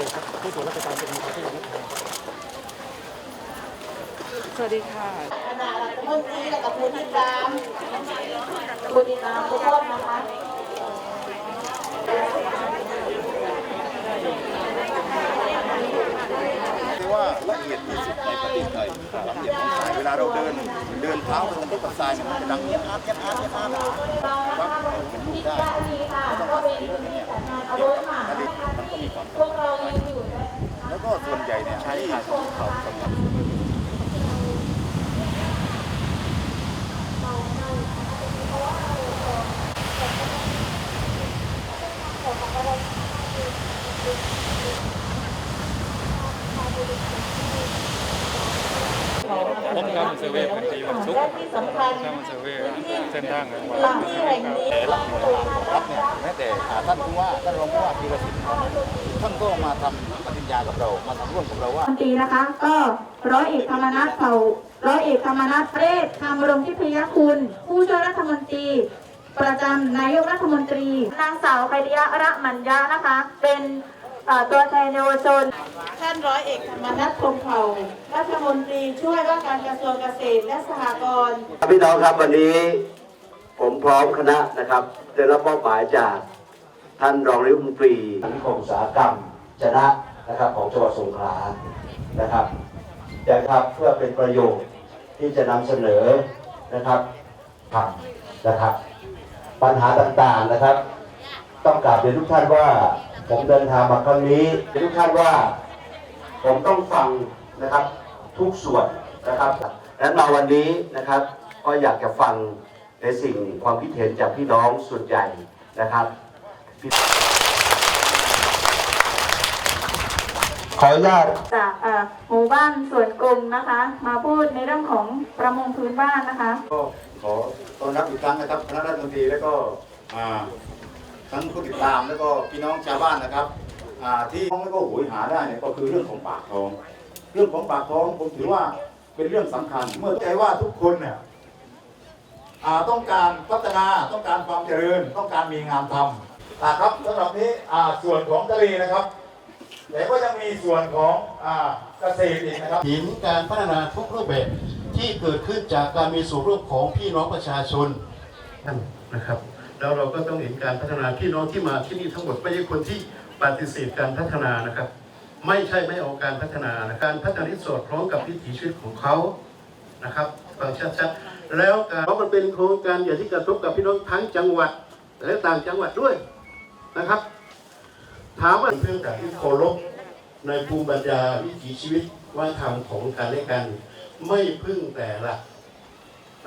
ชิญครับผู้ตรวจราชการเป็นผู้ที่รับสวัสดีค่ะขณะเมื่อกี้กับคุณติดามผู้ติดตามทุกคนนะคะว่าละเอียดที่สุดในประเทศไทยละเอียดของสายเวลาเราเดิน เดินเท้าไปตรนที่ปัสายมันจะดังเนี้ยอาร์ตเนี้ยอาร์ตเนี้ยอาร์ตครับเป็นลูกได้ หญ่เนี่ยใช้ทางเขาสำคัญผมทำเซเวย์พื้นทีวันศุกร์ที่สำคัญเซเวย์เส้นทางหลังที่แห่งนี้แต่ละหน่วยงานรัฐเนี่ยแม้แต่ท่านผู้ว่าท่านรองผู้ว่าพีรศิลป์ท่านก็มาทำ ญญากับเรา มาทำร่วมกับเราว่ารัฐมนตรีนะคะ ก็ร้อยเอกธรรมนัฐเผ่าร้อยเอกธรรมนัฐเรศธรรมรงทิพยคุณ ผู้ช่วยรัฐมนตรี ประจำนายกรัฐมนตรีนางสาวไคริยะระมัญญานะคะ เป็นเอ่อตัวแทนเยาวชน ท่านร้อยเอกธรรมนัฐพรหมเผ่ารัฐมนตรีช่วยว่าการกระทรวงเกษตรและสหกรณ์พี่น้องครับวันนี้ผมพร้อมคณะนะครับได้รับมอบหมายจากท่านรองนายกรัฐมนตรีนิคมอุตสาหกรรมชนะ นะครับของจังหวัดสงขลานะครับนะครับเพื่อเป็นประโยชน์ที่จะนำเสนอนะครับทำนะครับ ปัญหาต่างๆนะครับ ต้องกราบเรียนทุกท่านว่า ผมเดินทางมาครั้งนี้เรียนทุกท่านว่า ผมต้องฟังนะครับทุกส่วนนะครับและมาวันนี้นะครับก็อยากจะฟังในสิ่งความคิดเห็นจากพี่น้องส่วนใหญ่นะครับ ขออนุญาตจากเอ่อหมู่บ้านสวนกลมนะคะ มาพูดในเรื่องของประมงพื้นบ้านนะคะ ก็ขอต้อนรับอีกครั้งนะครับคณะรัฐมนตรีแล้วก็อ่าทั้งผู้ติดตามแล้วก็พี่น้องชาวบ้านนะครับอ่าที่แล้วก็โหยหาได้เนี่ยก็คือเรื่องของปากท้อง เรื่องของปากท้องผมถือว่าเป็นเรื่องสำคัญ เมื่อใจว่าทุกคนเนี่ยอ่าต้องการพัฒนาต้องการความเจริญ ต้องการมีงานทำนะครับสำหรับนี้อ่าส่วนของทะเลนะครับ แต่ก็ยังมีส่วนของอ่าเกษตรอีกนะครับหินการพัฒนาทุกรูปแบบที่เกิดขึ้นจากการมีส่วนร่วมของพี่น้องประชาชนนั่นนะครับ แล้วเราก็ต้องเห็นการพัฒนาพี่น้องที่มาที่นี่ทั้งหมดไม่ใช่คนที่ปฏิเสธการพัฒนานะครับ ไม่ใช่ไม่เอาการพัฒนานะการพัฒนาที่สอดคล้องกับวิถีชีวิตของเขานะครับฟังชัดๆแล้วการเพราะมันเป็นโครงการใหญ่ที่กระทบกับพี่น้องทั้งจังหวัดและต่างจังหวัดด้วยนะครับ ถามว่าเพื่อการที่เคารพในภูมิปัญญาวิถีชีวิตวัฒนธรรมของกันและกัน ไม่พึ่งแต่หลัก